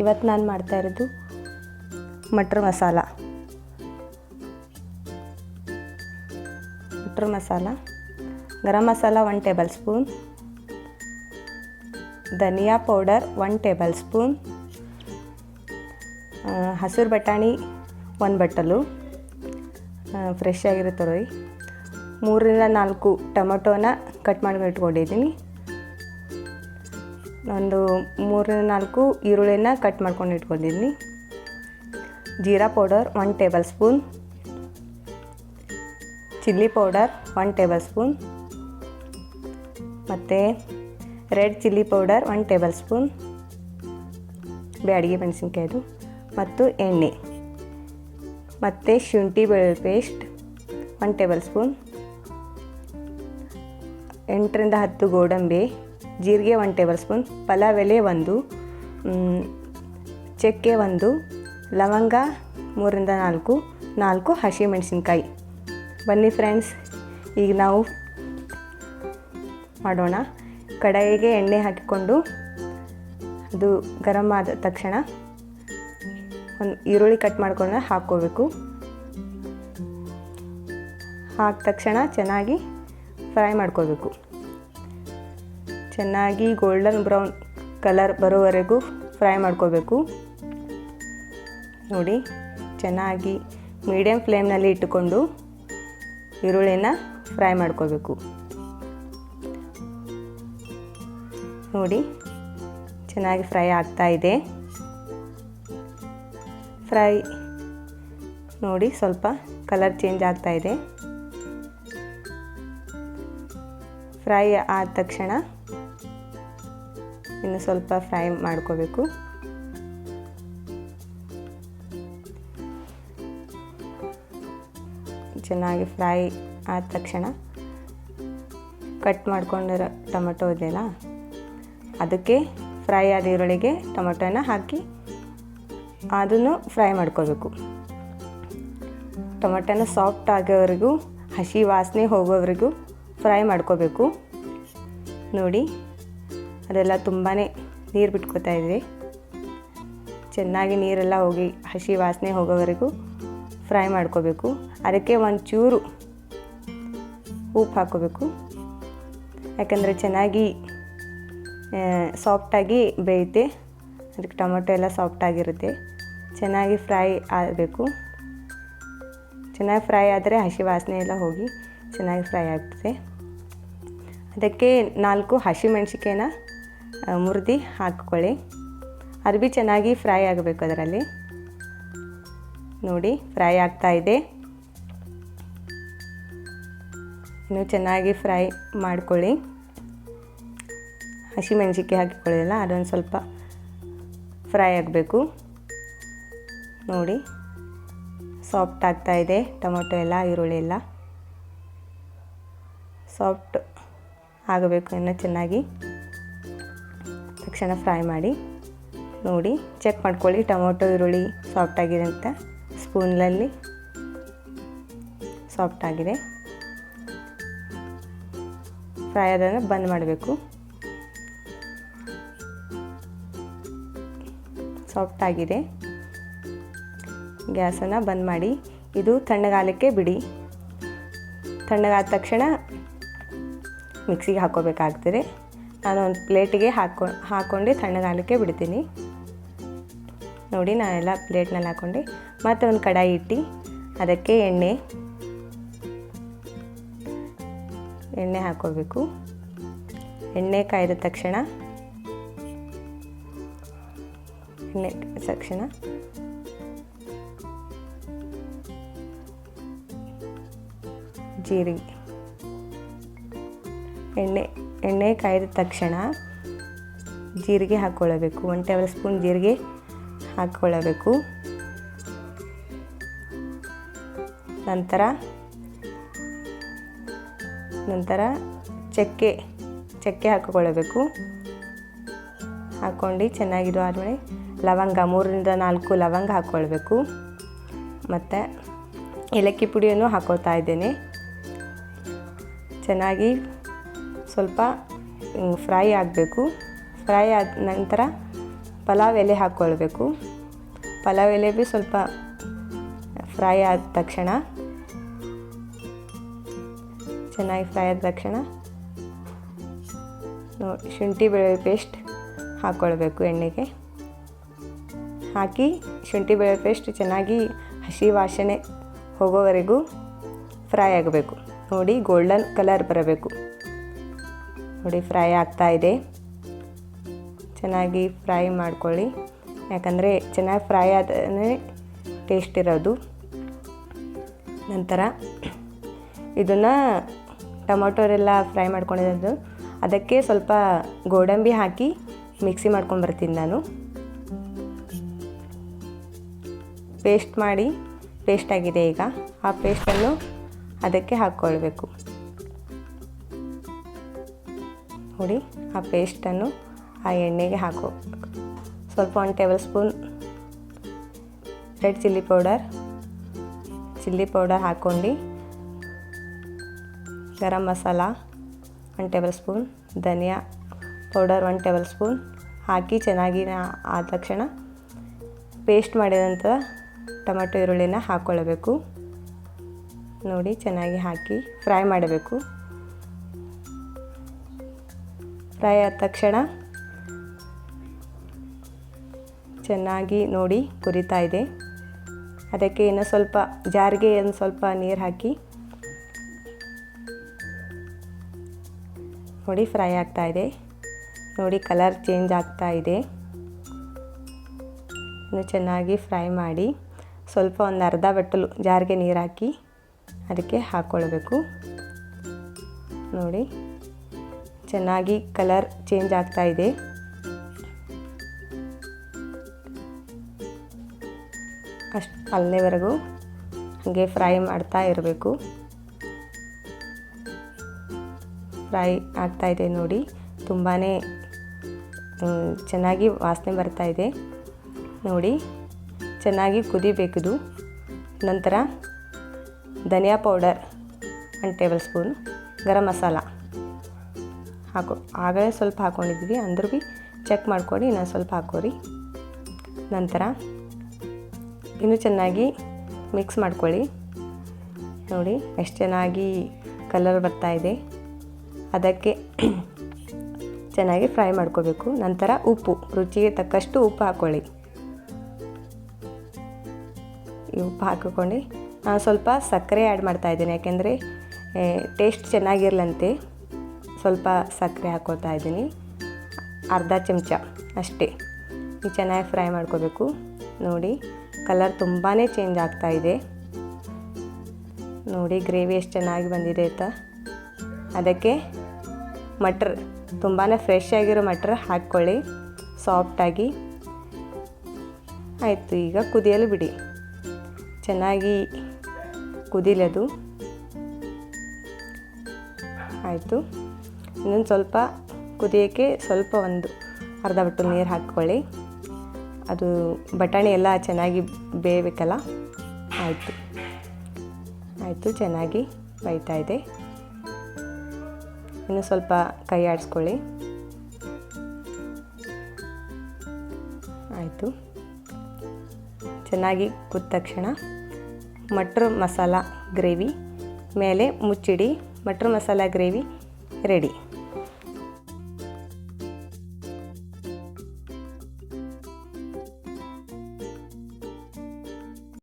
ಇವತ್ತು ನಾನು ಮಾಡ್ತಾ ಇರೋದು matar masala. Matar masala. Garam masala one tablespoon. Dhania powder one tablespoon. ಹಸಿರು ಬಟಾಣಿ ಒಂದು ಬಟ್ಟಲು. ಫ್ರೆಶ್ ಆಗಿರೋ ರೀ ಮೂರರಿಂದ ನಾಲ್ಕು ಟೊಮೊಟೊನ ಕಟ್ ಮಾಡಿ ಇಟ್ಕೊಂಡಿದ್ದೀನಿ ಒಂದು ಮೂರು ನಾಲ್ಕು ಈರುಳ್ಳಿನ ಕಟ್ ಮಾಡ್ಕೊಂಡು ಇಟ್ಕೊಂಡಿದ್ದೀನಿ. Jeera powder one tablespoon. Chilli powder one tablespoon. ಮತ್ತು red chilli powder one tablespoon. Byadgi ಮೆಣಸಿನ್ಕಾಯ್ದು. ಮತ್ತು ಎಣ್ಣೆ. ಮತ್ತು ಶುಂಠಿ ಬೆಳ್ಳುಳ್ಳಿ ಪೇಸ್ಟ್ ಒನ್ ಟೇಬಲ್ ಸ್ಪೂನ್. ಎಂಟರಿಂದ ಹತ್ತು ಗೋಡಂಬಿ. ಜೀರಿಗೆ ಒನ್ ಟೇಬಲ್ ಸ್ಪೂನ್ ಪಲಾವ್ ಎಲೆ ಒಂದು ಚಕ್ಕೆ ಒಂದು, ಲವಂಗ ಮೂರಿಂದ ನಾಲ್ಕು ನಾಲ್ಕು ಹಸಿ ಮೆಣಸಿನ್ಕಾಯಿ ಬನ್ನಿ ಫ್ರೆಂಡ್ಸ್ ಈಗ ನಾವು ಮಾಡೋಣ. ಕಡಾಯಿಗೆ ಎಣ್ಣೆ ಹಾಕಿಕೊಂಡು ಅದು ಗರಂ ಆದ ತಕ್ಷಣ ಒಂದು ಈರುಳ್ಳಿ ಕಟ್ ಮಾಡ್ಕೊಂಡು ಹಾಕ್ಕೋಬೇಕು. ಹಾಕಿದ ತಕ್ಷಣ ಚೆನ್ನಾಗಿ ಫ್ರೈ ಮಾಡ್ಕೋಬೇಕು. ಚೆನ್ನಾಗಿ ಗೋಲ್ಡನ್ ಬ್ರೌನ್ ಕಲರ್ ಬರೋವರೆಗೂ ಫ್ರೈ ಮಾಡ್ಕೋಬೇಕು. ನೋಡಿ, ಚೆನ್ನಾಗಿ ಮೀಡಿಯಮ್ ಫ್ಲೇಮ್ನಲ್ಲಿ ಇಟ್ಟುಕೊಂಡು ಈರುಳ್ಳಿನ ಫ್ರೈ ಮಾಡ್ಕೋಬೇಕು. ನೋಡಿ, ಚೆನ್ನಾಗಿ ಫ್ರೈ ಆಗ್ತಾ ಇದೆ. ಫ್ರೈ ನೋಡಿ ಸ್ವಲ್ಪ ಕಲರ್ ಚೇಂಜ್ ಆಗ್ತಾ ಇದೆ. ಫ್ರೈ ಆದ ತಕ್ಷಣ ಇನ್ನು ಸ್ವಲ್ಪ ಫ್ರೈ ಮಾಡ್ಕೋಬೇಕು. ಚೆನ್ನಾಗಿ ಫ್ರೈ ಆದ ತಕ್ಷಣ ಕಟ್ ಮಾಡ್ಕೊಂಡಿರೋ ಟೊಮೆಟೊ ಇದೆಯಲ್ಲ, ಅದಕ್ಕೆ ಫ್ರೈ ಆದ ಈರುಳ್ಳಿಗೆ ಟೊಮೆಟೊನ ಹಾಕಿ ಅದನ್ನು ಫ್ರೈ ಮಾಡ್ಕೋಬೇಕು. ಟೊಮೆಟೊನ ಸಾಫ್ಟ್ ಆಗೋವರೆಗೂ, ಹಸಿ ವಾಸನೆ ಹೋಗೋವರೆಗೂ ಫ್ರೈ ಮಾಡ್ಕೋಬೇಕು. ನೋಡಿ. ಅದೆಲ್ಲ ತುಂಬಾ ನೀರು ಬಿಟ್ಕೋತಾ ಇದ್ವಿ. ಚೆನ್ನಾಗಿ ನೀರೆಲ್ಲ ಹೋಗಿ ಹಸಿ ವಾಸನೆ ಹೋಗೋವರೆಗೂ ಫ್ರೈ ಮಾಡ್ಕೋಬೇಕು. ಅದಕ್ಕೆ ಒಂಚೂರು ಉಪ್ಪು ಹಾಕೋಬೇಕು. ಯಾಕಂದರೆ ಚೆನ್ನಾಗಿ ಸಾಫ್ಟಾಗಿ ಬೇಯುತ್ತೆ. ಅದಕ್ಕೆ ಟೊಮೊಟೊ ಎಲ್ಲ ಸಾಫ್ಟಾಗಿರುತ್ತೆ. ಚೆನ್ನಾಗಿ ಫ್ರೈ ಆಗಬೇಕು. ಚೆನ್ನಾಗಿ ಫ್ರೈ ಆದರೆ ಹಸಿ ವಾಸನೆ ಎಲ್ಲ ಹೋಗಿ ಚೆನ್ನಾಗಿ ಫ್ರೈ ಆಗ್ತದೆ. ಅದಕ್ಕೆ ನಾಲ್ಕು ಹಸಿಮೆಣ್ಸಿಕಾಯಿನ ಮುರಿದು ಹಾಕ್ಕೊಳ್ಳಿ. ಅರ್ಬಿ ಚೆನ್ನಾಗಿ ಫ್ರೈ ಆಗಬೇಕು ಅದರಲ್ಲಿ. ನೋಡಿ, ಫ್ರೈ ಆಗ್ತಾ ಇದೆ. ಇನ್ನು ಚೆನ್ನಾಗಿ ಫ್ರೈ ಮಾಡ್ಕೊಳ್ಳಿ. ಹಸಿಮೆಣ್ಸಿಕಾಯಿ ಹಾಕಿಕೊಳ್ಳಿಲ್ಲ, ಅದೊಂದು ಸ್ವಲ್ಪ ಫ್ರೈ ಆಗಬೇಕು. ನೋಡಿ, ಸಾಫ್ಟ್ ಆಗ್ತಾ ಇದೆ, ಟೊಮೊಟೊ ಎಲ್ಲ, ಈರುಳ್ಳಿ ಎಲ್ಲ. ಸಾಫ್ಟ್ ಆಗಬೇಕು ಇನ್ನು ಚೆನ್ನಾಗಿ. ತಕ್ಷಣ ಫ್ರೈ ಮಾಡಿ, ನೋಡಿ ಚೆಕ್ ಮಾಡ್ಕೊಳ್ಳಿ. ಟೊಮೊಟೊ, ಈರುಳ್ಳಿ ಸಾಫ್ಟ್ ಆಗಿದೆ ಅಂತ. ಸ್ಪೂನ್ಲಲ್ಲಿ ಸಾಫ್ಟ್ ಆಗಿದೆ. ಫ್ರೈ ಆದ್ರೆ ಬಂದ್ ಮಾಡಬೇಕು. ಸಾಫ್ಟ್ ಆಗಿದೆ. ಗ್ಯಾಸನ್ನು ಬಂದ್ ಮಾಡಿ. ಇದು ತಣ್ಣಗಾಲಕ್ಕೆ ಬಿಡಿ. ತಣ್ಣಗಾದ ತಕ್ಷಣ ಮಿಕ್ಸಿಗೆ ಹಾಕ್ಕೋಬೇಕಾಗ್ತದೆ. ನಾನು ಒಂದು ಪ್ಲೇಟಿಗೆ ಹಾಕೊ ಹಾಕ್ಕೊಂಡು ತಣ್ಣಗಾಲಕ್ಕೆ ಬಿಡ್ತೀನಿ. ನೋಡಿ ನಾನೆಲ್ಲ ಪ್ಲೇಟ್ನಲ್ಲಿ ಹಾಕ್ಕೊಂಡು ಮತ್ತೆ ಒಂದು ಕಡಾಯಿ ಇಟ್ಟು ಅದಕ್ಕೆ ಎಣ್ಣೆ. ಎಣ್ಣೆ ಹಾಕ್ಕೋಬೇಕು ಎಣ್ಣೆ ಕಾಯ್ದ ತಕ್ಷಣ. ಎಣ್ಣೆ ತಕ್ಷಣ. ಜೀರಿಗೆ. ಎಣ್ಣೆ. ಎಣ್ಣೆ ಕಾಯ್ದ ತಕ್ಷಣ ಜೀರಿಗೆ ಹಾಕ್ಕೊಳ್ಳಬೇಕು. ಒನ್ ಟೇಬಲ್ ಸ್ಪೂನ್ ಜೀರಿಗೆ ಹಾಕ್ಕೊಳ್ಳಬೇಕು. ನಂತರ ನಂತರ ಚಕ್ಕೆ ಚಕ್ಕೆ ಹಾಕಿಕೊಳ್ಳಬೇಕು. ಹಾಕ್ಕೊಂಡು ಚೆನ್ನಾಗಿದು ಆದಮೇಲೆ ಲವಂಗ, ಮೂರರಿಂದ ನಾಲ್ಕು ಲವಂಗ ಹಾಕ್ಕೊಳ್ಬೇಕು. ಮತ್ತು ಏಲಕ್ಕಿ ಪುಡಿಯನ್ನು ಹಾಕೋತಾ ಇದ್ದೇನೆ. ಚೆನ್ನಾಗಿ ಸ್ವಲ್ಪ ಫ್ರೈ ಆಗಬೇಕು. ಫ್ರೈ ಆದ ನಂತರ ಪಲಾವ್ ಎಲೆ ಹಾಕ್ಕೊಳ್ಬೇಕು. ಪಲಾವ್ ಎಲೆ ಭೀ ಸ್ವಲ್ಪ ಫ್ರೈ ಆದ ತಕ್ಷಣ, ಚೆನ್ನಾಗಿ ಫ್ರೈ ಆದ ತಕ್ಷಣ ನೋಡಿ ಶುಂಠಿ ಬೆಳ್ಳುಳ್ಳಿ ಪೇಸ್ಟ್ ಹಾಕ್ಕೊಳ್ಬೇಕು ಎಣ್ಣೆಗೆ. ಹಾಕಿ ಶುಂಠಿ ಬೆಳ್ಳುಳ್ಳಿ ಪೇಸ್ಟ್ ಚೆನ್ನಾಗಿ ಹಸಿ ವಾಸನೆ ಹೋಗೋವರೆಗೂ ಫ್ರೈ ಆಗಬೇಕು. ನೋಡಿ, ಗೋಲ್ಡನ್ ಕಲರ್ ಬರಬೇಕು. ನೋಡಿ ಫ್ರೈ ಆಗ್ತಾ ಇದೆ. ಚೆನ್ನಾಗಿ ಫ್ರೈ ಮಾಡ್ಕೊಳ್ಳಿ. ಯಾಕಂದರೆ ಚೆನ್ನಾಗಿ ಫ್ರೈ ಆದ್ರೆ ಟೇಸ್ಟ್ ಇರೋದು. ನಂತರ ಇದನ್ನು ಟೊಮೊಟೊರೆಲ್ಲ ಫ್ರೈ ಮಾಡ್ಕೊಂಡಿದ್ದು ಅದಕ್ಕೆ ಸ್ವಲ್ಪ ಗೋಡಂಬಿ ಹಾಕಿ ಮಿಕ್ಸಿ ಮಾಡ್ಕೊಂಡು ನಾನು. ಪೇಸ್ಟ್ ಮಾಡಿ ಪೇಸ್ಟ್ ಆಗಿದೆ ಈಗ. ಆ ಪೇಸ್ಟನ್ನು ಅದಕ್ಕೆ ಹಾಕ್ಕೊಳ್ಬೇಕು. ನೋಡಿ ಆ ಪೇಸ್ಟನ್ನು ಆ ಎಣ್ಣೆಗೆ ಹಾಕೋಬೇಕು ಸ್ವಲ್ಪ ಒಂದು tablespoon red chilli powder. Chilli powder ಹಾಕ್ಕೊಂಡು garam masala one tablespoon, dhania powder one tablespoon ಹಾಕಿ ಚೆನ್ನಾಗಿ ಆದ ತಕ್ಷಣ ಪೇಸ್ಟ್ ಮಾಡಿದಂಥ ಟೊಮೆಟೊ ಈರುಳ್ಳಿನ ಹಾಕ್ಕೊಳ್ಬೇಕು. ನೋಡಿ ಚೆನ್ನಾಗಿ ಹಾಕಿ ಫ್ರೈ ಮಾಡಬೇಕು. ಫ್ರೈ ಆದ ತಕ್ಷಣ ಚೆನ್ನಾಗಿ ನೋಡಿ ಕುರಿತಾ ಇದೆ. ಅದಕ್ಕೆ ಇನ್ನು ಸ್ವಲ್ಪ ಜಾರಿಗೆ ಒಂದು ಸ್ವಲ್ಪ ನೀರು ಹಾಕಿ ನೋಡಿ ಫ್ರೈ ಆಗ್ತಾ ಇದೆ. ನೋಡಿ ಕಲರ್ ಚೇಂಜ್ ಆಗ್ತಾ ಇದೆ. ಇನ್ನು ಚೆನ್ನಾಗಿ ಫ್ರೈ ಮಾಡಿ ಸ್ವಲ್ಪ ಒಂದು ಅರ್ಧ ಬಟ್ಟಲು ಜಾರಿಗೆ ನೀರು ಹಾಕಿ ಅದಕ್ಕೆ ಹಾಕ್ಕೊಳ್ಬೇಕು ನೋಡಿ. ಚೆನ್ನಾಗಿ ಕಲರ್ ಚೇಂಜ್ ಆಗ್ತಾ ಇದೆ. ಅಷ್ಟು ಅಲ್ಲಿವರೆಗೂ ಹಾಗೆ ಫ್ರೈ ಮಾಡ್ತಾ ಇರಬೇಕು. ಫ್ರೈ ಆಗ್ತಾ ಇದೆ ನೋಡಿ ತುಂಬಾ ಚೆನ್ನಾಗಿ ವಾಸನೆ ಬರ್ತಾ ಇದೆ. ನೋಡಿ, ಚೆನ್ನಾಗಿ ಕುದಿಬೇಕಿದು ನಂತರ dhania powder one tablespoon, garam masala. ಹಾಕೋ ಆಗಲೇ ಸ್ವಲ್ಪ ಹಾಕ್ಕೊಂಡಿದ್ವಿ ಅಂದ್ರೂ ಭೀ ಚೆಕ್ ಮಾಡ್ಕೊಂಡು, ಇನ್ನೊಂದು ಸ್ವಲ್ಪ ಹಾಕೋರಿ. ನಂತರ ಇನ್ನೂ ಚೆನ್ನಾಗಿ ಮಿಕ್ಸ್ ಮಾಡ್ಕೊಳ್ಳಿ. ನೋಡಿ, ಎಷ್ಟು ಚೆನ್ನಾಗಿ ಕಲರ್ ಬರ್ತಾ ಇದೆ. ಅದಕ್ಕೆ ಚೆನ್ನಾಗಿ ಫ್ರೈ ಮಾಡ್ಕೋಬೇಕು. ನಂತರ ಉಪ್ಪು, ರುಚಿಗೆ ತಕ್ಕಷ್ಟು ಉಪ್ಪು ಹಾಕ್ಕೊಳ್ಳಿ ಈ ಉಪ್ಪು ಹಾಕಿಕೊಂಡು ನಾನು ಸ್ವಲ್ಪ ಸಕ್ಕರೆ ಆ್ಯಡ್ ಮಾಡ್ತಾ ಇದ್ದೀನಿ, ಯಾಕೆಂದರೆ ಟೇಸ್ಟ್ ಚೆನ್ನಾಗಿರ್ಲಂತೆ. ಸ್ವಲ್ಪ ಸಕ್ಕರೆ ಹಾಕೋತಾ ಇದ್ದೀನಿ. ಅರ್ಧ ಚಮಚ ಅಷ್ಟೇ. ಈ ಚೆನ್ನಾಗಿ ಫ್ರೈ ಮಾಡ್ಕೋಬೇಕು. ನೋಡಿ, ಕಲರ್ ತುಂಬಾ ಚೇಂಜ್ ಆಗ್ತಾ ಇದೆ. ನೋಡಿ, ಗ್ರೇವಿ ಎಷ್ಟು ಚೆನ್ನಾಗಿ ಬಂದಿದೆ ಅಂತ ಅದಕ್ಕೆ ಮಟ್ರ್ ತುಂಬಾ ಫ್ರೆಶ್ ಆಗಿರೋ ಮಟ್ರ್ ಹಾಕ್ಕೊಳ್ಳಿ. ಸಾಫ್ಟಾಗಿ ಆಯಿತು, ಈಗ ಕುದಿಯಲು ಬಿಡಿ. ಚೆನ್ನಾಗಿ ಕುದಿಲದು. ಆಯಿತು. ಇನ್ನೊಂದು ಸ್ವಲ್ಪ ಕುದಿಯೋಕ್ಕೆ ಸ್ವಲ್ಪ ಒಂದು ಅರ್ಧ ಬಟ್ಟು ನೀರು ಹಾಕ್ಕೊಳ್ಳಿ. ಅದು ಬಟಾಣಿ ಎಲ್ಲ ಚೆನ್ನಾಗಿ ಬೇಯಬೇಕಲ್ಲ? ಆಯಿತು. ಆಯಿತು, ಚೆನ್ನಾಗಿ ಬೈತಾ ಇದೆ. ಇನ್ನು ಸ್ವಲ್ಪ ಕೈ ಆಡಿಸ್ಕೊಳ್ಳಿ. ಆಯಿತು. ಚೆನ್ನಾಗಿ ಕುದ ತಕ್ಷಣ ಮಟ್ರ್ ಮಸಾಲ ಗ್ರೇವಿ ಮೇಲೆ ಮುಚ್ಚಿಡಿ. Matar masala gravy ready.